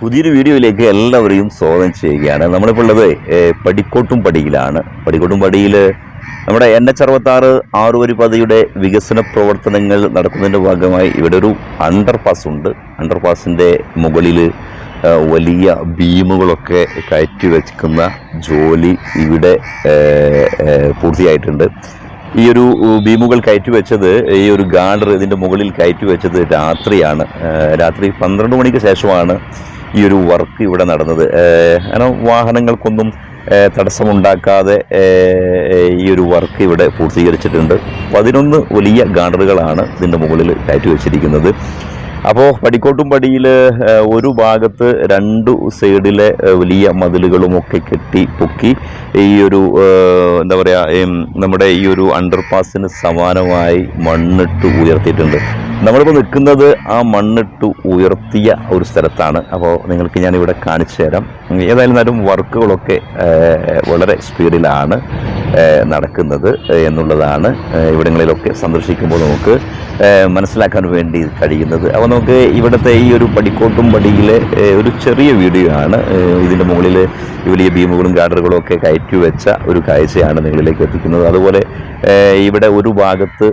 പുതിയൊരു വീഡിയോയിലേക്ക് എല്ലാവരെയും സ്വാഗതം ചെയ്യുകയാണ്. നമ്മളിപ്പോൾ ഉള്ളത് പടിക്കോട്ടും പടിയിലാണ്. പടിക്കോട്ടും പടിയിൽ നമ്മുടെ എൻ എച്ച് അറുപത്താറ് ആറുവരി പതിയുടെ വികസന പ്രവർത്തനങ്ങൾ നടക്കുന്നതിന്റെ ഭാഗമായി ഇവിടെ ഒരു അണ്ടർ പാസ് ഉണ്ട്. അണ്ടർ പാസിന്റെ മുകളിൽ വലിയ ഭീമുകളൊക്കെ കയറ്റി വെക്കുന്ന ജോലി ഇവിടെ പൂർത്തിയായിട്ടുണ്ട്. ഈ ഒരു ഭീമുകൾ കയറ്റി വെച്ചത് ഈ ഒരു ഗാർഡർ ഇതിന്റെ മുകളിൽ കയറ്റി വെച്ചത് രാത്രിയാണ്. രാത്രി പന്ത്രണ്ട് മണിക്ക് ശേഷമാണ് ഈ ഒരു വർക്ക് ഇവിടെ നടന്നത്. കാരണം വാഹനങ്ങൾക്കൊന്നും തടസ്സമുണ്ടാക്കാതെ ഈ ഒരു വർക്ക് ഇവിടെ പൂർത്തീകരിച്ചിട്ടുണ്ട്. പതിനൊന്ന് വലിയ ഗാർഡറുകളാണ് ഇതിന്റെ മുകളിൽ കയറ്റി വെച്ചിരിക്കുന്നത്. അപ്പോൾ പടിക്കോട്ടും പടിയിൽ ഒരു ഭാഗത്ത് രണ്ടു സൈഡിലെ വലിയ മതിലുകളുമൊക്കെ കെട്ടി പൊക്കി ഈ ഒരു എന്താ പറയുക നമ്മുടെ ഈ ഒരു അണ്ടർപാസിന് സമാനമായി മണ്ണിട്ട് ഉയർത്തിയിട്ടുണ്ട്. നമ്മളിപ്പോൾ നിൽക്കുന്നത് ആ മണ്ണിട്ട് ഉയർത്തിയ ഒരു സ്ഥലത്താണ്. അപ്പോൾ നിങ്ങൾക്ക് ഞാനിവിടെ കാണിച്ചു തരാം. ഏതായിരുന്നാലും വർക്കുകളൊക്കെ വളരെ സ്പീഡിലാണ് നടക്കുന്നത് എന്നുള്ളതാണ് ഇവിടങ്ങളിലൊക്കെ സന്ദർശിക്കുമ്പോൾ നമുക്ക് മനസ്സിലാക്കാൻ വേണ്ടി കഴിയുന്നത്. അപ്പോൾ നമുക്ക് ഇവിടുത്തെ ഈ ഒരു പടിക്കോട്ടും പടിയിലെ ഒരു ചെറിയ വീഡിയോ ആണ്. ഇതിന്റെ മുകളിൽ വലിയ ബീമുകളും ഗാർഡറുകളും ഒക്കെ കയറ്റി വെച്ച ഒരു കാഴ്ചയാണ് നിങ്ങളിലേക്ക് എത്തിക്കുന്നത്. അതുപോലെ ഇവിടെ ഒരു ഭാഗത്ത്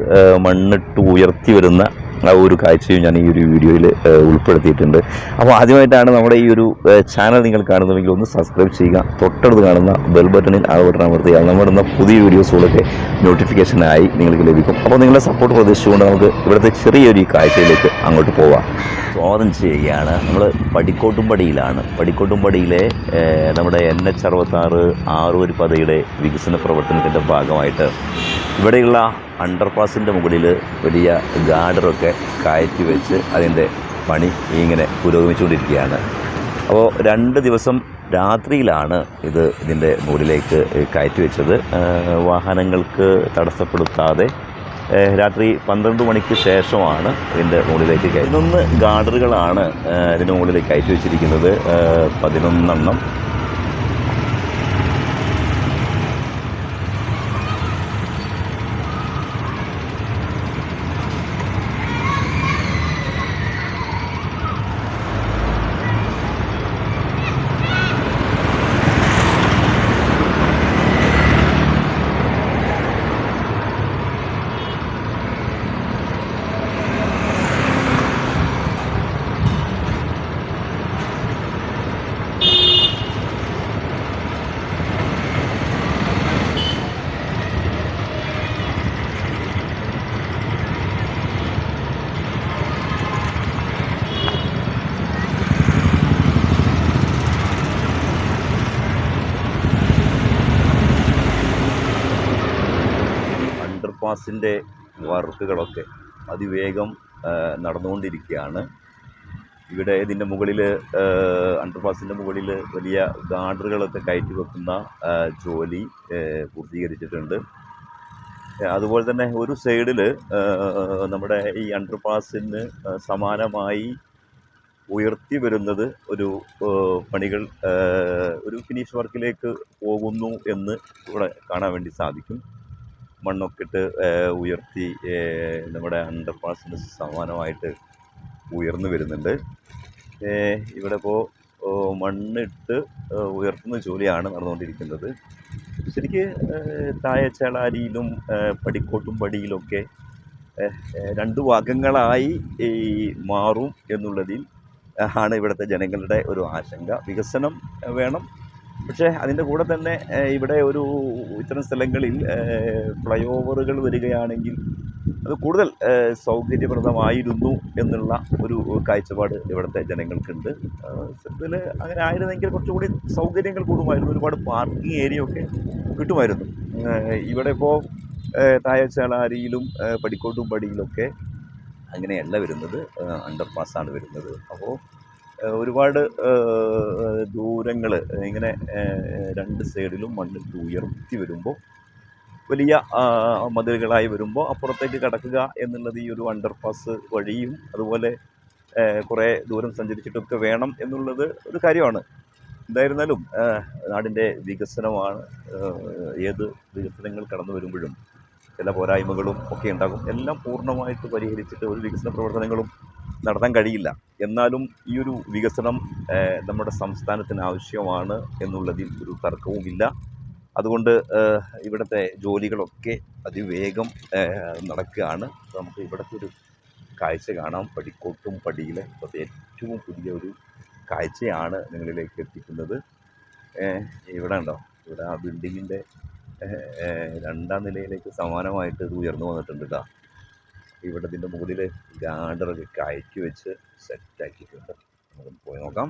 മണ്ണിട്ട് ഉയർത്തി വരുന്ന ആ ഒരു കാഴ്ചയും ഞാൻ ഈ ഒരു വീഡിയോയിൽ ഉൾപ്പെടുത്തിയിട്ടുണ്ട്. അപ്പോൾ ആദ്യമായിട്ടാണ് നമ്മുടെ ഈ ഒരു ചാനൽ നിങ്ങൾ കാണുന്നതെങ്കിൽ ഒന്ന് സബ്സ്ക്രൈബ് ചെയ്യുക. തൊട്ടടുത്ത് കാണുന്ന ബെൽ ബട്ടണിൽ ആ ബട്ടൺ അമർത്തുക. നമ്മുടെ പുതിയ വീഡിയോസുകളൊക്കെ നോട്ടിഫിക്കേഷനായി നിങ്ങൾക്ക് ലഭിക്കും. അപ്പോൾ നിങ്ങളുടെ സപ്പോർട്ട് പ്രതീക്ഷിച്ചുകൊണ്ട് നമുക്ക് ഇവിടുത്തെ ചെറിയൊരു കാഴ്ചയിലേക്ക് അങ്ങോട്ട് പോവാം. സ്വാഗതം ചെയ്യുകയാണ്. നമ്മൾ പടിക്കോട്ടുംപടിയിലാണ്. പടിക്കോട്ടുംപടിയിലെ പടിക്കോട്ടും പടിയിലെ നമ്മുടെ എൻ എച്ച് അറുപത്താറ് ആറൂർ പതയുടെ വികസന പ്രവർത്തനത്തിന്റെ ഭാഗമായിട്ട് ഇവിടെയുള്ള അണ്ടർപാസിന്റെ മുകളിൽ വലിയ ഗാർഡറൊക്കെ കയറ്റി വെച്ച് അതിന്റെ പണി ഇങ്ങനെ പുരോഗമിച്ചുകൊണ്ടിരിക്കുകയാണ്. അപ്പോൾ രണ്ട് ദിവസം രാത്രിയിലാണ് ഇത് ഇതിന്റെ മുകളിലേക്ക് കയറ്റി വെച്ചത്. വാഹനങ്ങൾക്ക് തടസ്സപ്പെടുത്താതെ രാത്രി പന്ത്രണ്ട് മണിക്ക് ശേഷമാണ് ഇതിന്റെ മുകളിലേക്ക് പതിനൊന്ന് ഗാർഡറുകളാണ് ഇതിന്റെ മുകളിലേക്ക് കയറ്റി വെച്ചിരിക്കുന്നത്. പതിനൊന്നെണ്ണം. അണ്ടർപാസിന്റെ വർക്കുകളൊക്കെ അതിവേഗം നടന്നുകൊണ്ടിരിക്കുകയാണ്. ഇവിടെ ഇതിന്റെ മുകളിൽ അണ്ടർപാസിന്റെ മുകളിൽ വലിയ ഗാർഡറുകളൊക്കെ കയറ്റി വെക്കുന്ന ജോലി പൂർത്തീകരിച്ചിട്ടുണ്ട്. അതുപോലെ തന്നെ ഒരു സൈഡിൽ നമ്മുടെ ഈ അണ്ടർപാസിന് സമാനമായി ഉയർത്തി വരുന്നത് ഒരു പണികൾ ഒരു ഫിനിഷ് വർക്കിലേക്ക് പോകുന്നു എന്ന് ഇവിടെ കാണാൻ വേണ്ടി സാധിക്കും. മണ്ണൊക്കെ ഇട്ട് ഉയർത്തി നമ്മുടെ നമ്മുടെ അണ്ടർപാസിന് സമാനമായിട്ട് ഉയർന്നു വരുന്നുണ്ട്. ഇവിടെ ഇപ്പോൾ മണ്ണിട്ട് ഉയർത്തുന്ന ജോലിയാണ് നടന്നുകൊണ്ടിരിക്കുന്നത്. ശരിക്ക് താഴെച്ചേളാരിയിലും പടിക്കോട്ടും പടിയിലൊക്കെ രണ്ട് ഭാഗങ്ങളായി ഈ മാറും എന്നുള്ളതിൽ ആണ് ഇവിടുത്തെ ജനങ്ങളുടെ ഒരു ആശങ്ക. വികസനം വേണം പക്ഷേ അതിന്റെ കൂടെ തന്നെ ഇവിടെ ഒരു ഇത്തരം സ്ഥലങ്ങളിൽ ഫ്ലൈ ഓവറുകൾ വരികയാണെങ്കിൽ അത് കൂടുതൽ സൗകര്യപ്രദമായിരുന്നു എന്നുള്ള ഒരു കാഴ്ചപ്പാട് ഇവിടുത്തെ ജനങ്ങൾക്കുണ്ട്. ഇതിൽ അങ്ങനെ ആയിരുന്നെങ്കിൽ കുറച്ചുകൂടി സൗകര്യങ്ങൾ കൂടുമായിരുന്നു. ഒരുപാട് പാർക്കിംഗ് ഏരിയ ഒക്കെ കിട്ടുമായിരുന്നു ഇവിടെ ഇപ്പോൾ തായച്ചാളാരിയിലും പടിക്കോട്ടും പടിയിലൊക്കെ അങ്ങനെയല്ല വരുന്നത്. അണ്ടർ പാസ്സാണ് വരുന്നത്. അപ്പോൾ ഒരുപാട് ദൂരങ്ങൾ ഇങ്ങനെ രണ്ട് സൈഡിലും മണ്ണിട്ട് ഉയർത്തി വരുമ്പോൾ വലിയ മതിലുകളായി വരുമ്പോൾ അപ്പുറത്തേക്ക് കടക്കുക എന്നുള്ളത് ഈ ഒരു അണ്ടർപാസ് വഴിയും അതുപോലെ കുറേ ദൂരം സഞ്ചരിച്ചിട്ടൊക്കെ വേണം എന്നുള്ളത് ഒരു കാര്യമാണ്. എന്തായിരുന്നാലും നാടിന്റെ വികസനമാണ് ഏത് വികസനങ്ങൾ കടന്നു വരുമ്പോഴും ചില പോരായ്മകളും ഒക്കെ ഉണ്ടാകും. എല്ലാം പൂർണമായിട്ട് പരിഹരിച്ചിട്ട് ഒരു വികസന പ്രവർത്തനങ്ങളും നടത്താൻ കഴിയില്ല. എന്നാലും ഈ ഒരു വികസനം നമ്മുടെ സംസ്ഥാനത്തിന് ആവശ്യമാണ് എന്നുള്ളതിൽ ഒരു തർക്കവുമില്ല. അതുകൊണ്ട് ഇവിടുത്തെ ജോലികളൊക്കെ അതിവേഗം നടക്കുകയാണ്. നമുക്ക് ഇവിടുത്തെ ഒരു കാഴ്ച കാണാം. പടിക്കോട്ടും പടിയിലെ ഇപ്പോഴത്തെ ഏറ്റവും പുതിയ ഒരു കാഴ്ചയാണ് നിങ്ങളിലേക്ക് എത്തിക്കുന്നത്. ഇവിടെ ഉണ്ടോ? ഇവിടെ ആ ബിൽഡിങ്ങിന്റെ രണ്ടാം നിലയിലേക്ക് സമാനമായിട്ട് ഇത് ഉയർന്നു വന്നിട്ടുണ്ട് കേട്ടോ ഇവിടെ ഇതിന്റെ മുകളിൽ ഗാർഡറൊക്കെ കയറ്റി വെച്ച് സെറ്റാക്കിയിട്ടുണ്ട് നമുക്ക് പോയി നോക്കാം.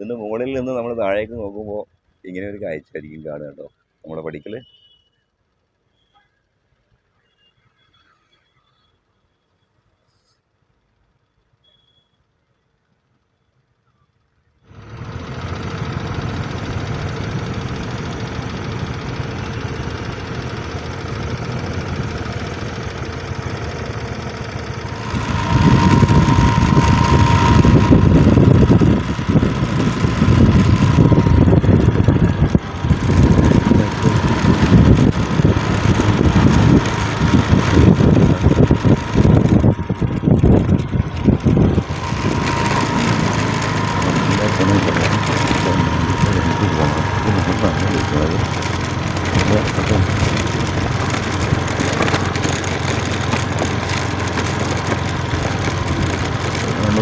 ഇതിന്റെ മുകളിൽ നിന്ന് നമ്മൾ താഴേക്ക് നോക്കുമ്പോൾ ഇങ്ങനെ ഒരു കാഴ്ചയായിരിക്കും കാണുക കേട്ടോ. നമ്മുടെ പഠിക്കൽ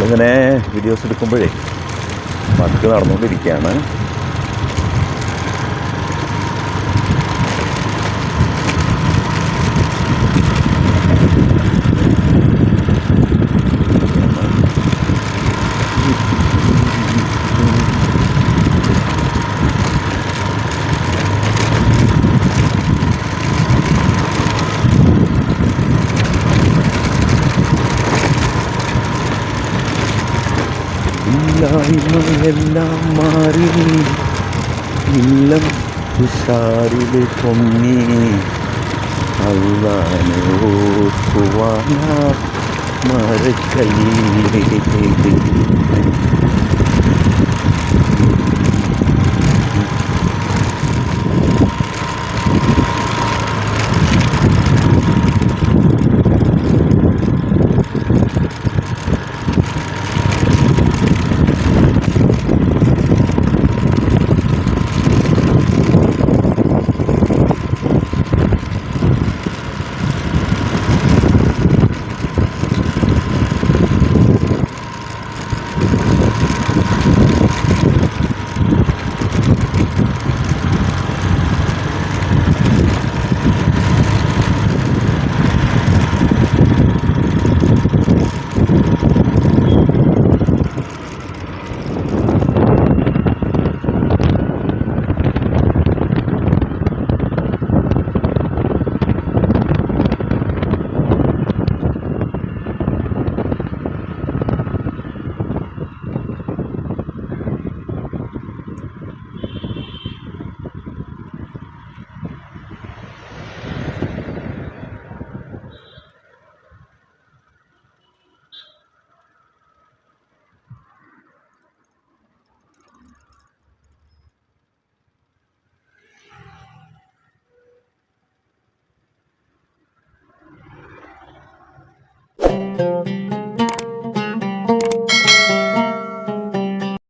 നമ്മളിങ്ങനെ വീഡിയോസ് എടുക്കുമ്പോഴേ വർക്ക് നടന്നുകൊണ്ടിരിക്കുകയാണ്. ഇല്ലായ്മയെല്ലാം മാറി. ഇല്ലം തുഷാരിൽ പൊങ്ങി. അള്ളാനെ ഓർക്കുവാനാ